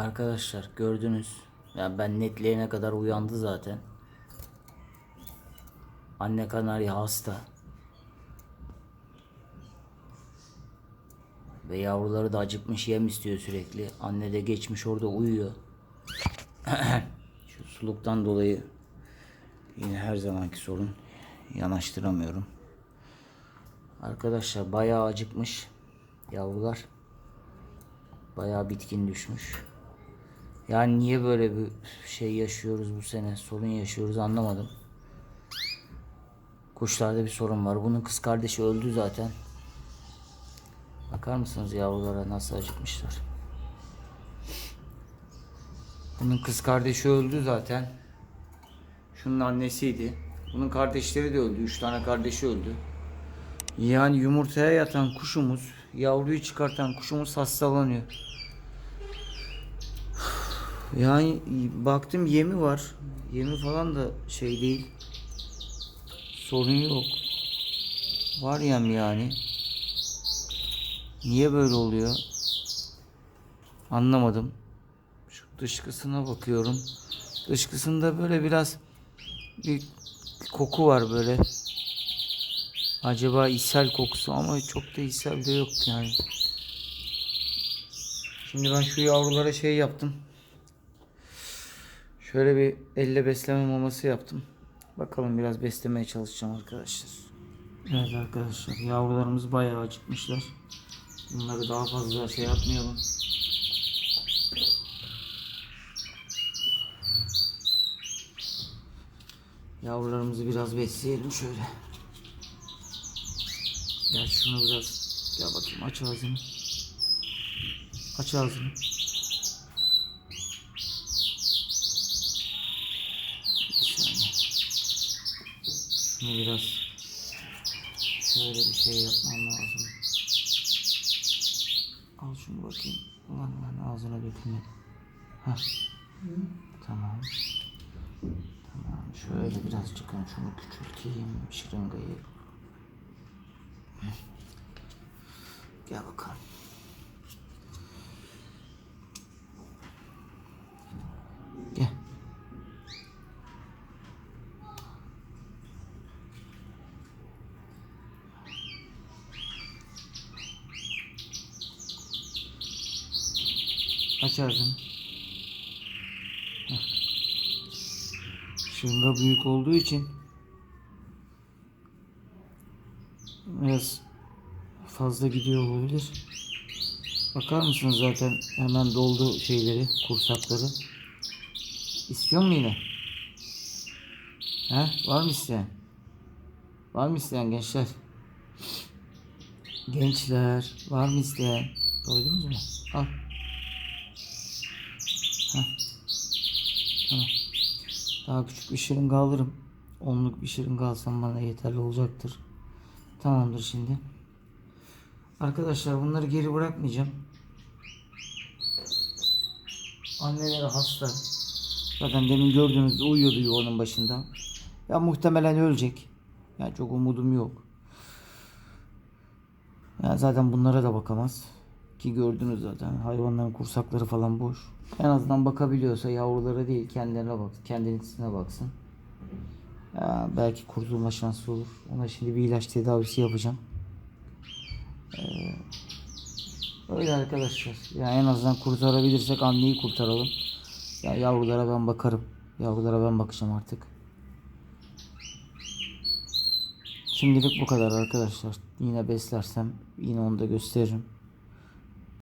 Arkadaşlar gördünüz. Ya ben netliğine kadar uyandı zaten. Anne kanarya hasta. Ve yavruları da acıkmış yem istiyor sürekli. Anne de geçmiş orada uyuyor. Şu suluktan dolayı yine her zamanki sorun. Yanaştıramıyorum. Arkadaşlar bayağı acıkmış yavrular. Bayağı bitkin düşmüş. Yani niye böyle bir şey yaşıyoruz bu sene? Sorun yaşıyoruz anlamadım. Kuşlarda bir sorun var. Bunun kız kardeşi öldü zaten. Bakar mısınız yavrulara nasıl acıkmışlar? Bunun kız kardeşi öldü zaten. Şunun annesiydi. Bunun kardeşleri de öldü. Üç tane kardeşi öldü. Yani yumurtaya yatan kuşumuz, yavruyu çıkartan kuşumuz hastalanıyor. Yani baktım yemi var. Yemi falan da şey değil. Sorun yok. Var yem yani. Niye böyle oluyor? Anlamadım. Şu dışkısına bakıyorum. Dışkısında böyle biraz bir koku var böyle. Acaba ishal kokusu ama çok da ishal de yok yani. Şimdi ben şu yavrulara şey yaptım. Şöyle bir elle besleme maması yaptım. Bakalım biraz beslemeye çalışacağım arkadaşlar. Evet arkadaşlar yavrularımız bayağı acıkmışlar. Bunları daha fazla şey yapmayalım. Yavrularımızı biraz besleyelim şöyle. Gel şunu biraz gel bakayım aç ağzını. Aç ağzını. Bir saniye. Şunu biraz şöyle bir şey yapmam lazım. Al şunu bakayım. Ulan lan ağzına dökülmedi. Heh. Tamam. Tamam. Şöyle birazcık ben şunu küçülteyim. Şırıngayı. Gel bakalım. Aç ağzını. Heh. Şırınga büyük olduğu için biraz fazla gidiyor olabilir. Bakar mısınız zaten hemen doldu şeyleri, kursakları. İstiyor mu yine? He? Var mı isteyen? Var mı isteyen gençler? Gençler, var mı isteyen? Doydunuz mu? Al. Heh. Tamam. Daha küçük bir şırınga alırım. Onluk bir şırınga alsam bana yeterli olacaktır. Tamamdır şimdi. Arkadaşlar bunları geri bırakmayacağım. Anneleri hasta. Zaten demin gördüğünüzde uyuyordu yuvanın başında. Ya muhtemelen ölecek. Yani çok umudum yok. Ya zaten bunlara da bakamaz. Ki gördünüz zaten hayvanların kursakları falan boş. En azından bakabiliyorsa yavrulara değil kendilerine bak, kendisine baksın. Ya belki kurtulma şansı olur. Ona şimdi bir ilaç tedavisi yapacağım. Ee, öyle arkadaşlar. Yani en azından kurtarabilirsek anneyi kurtaralım. Ya yavrulara ben bakarım. Yavrulara ben bakacağım artık. Şimdilik bu kadar arkadaşlar. Yine beslersem yine onu da gösteririm.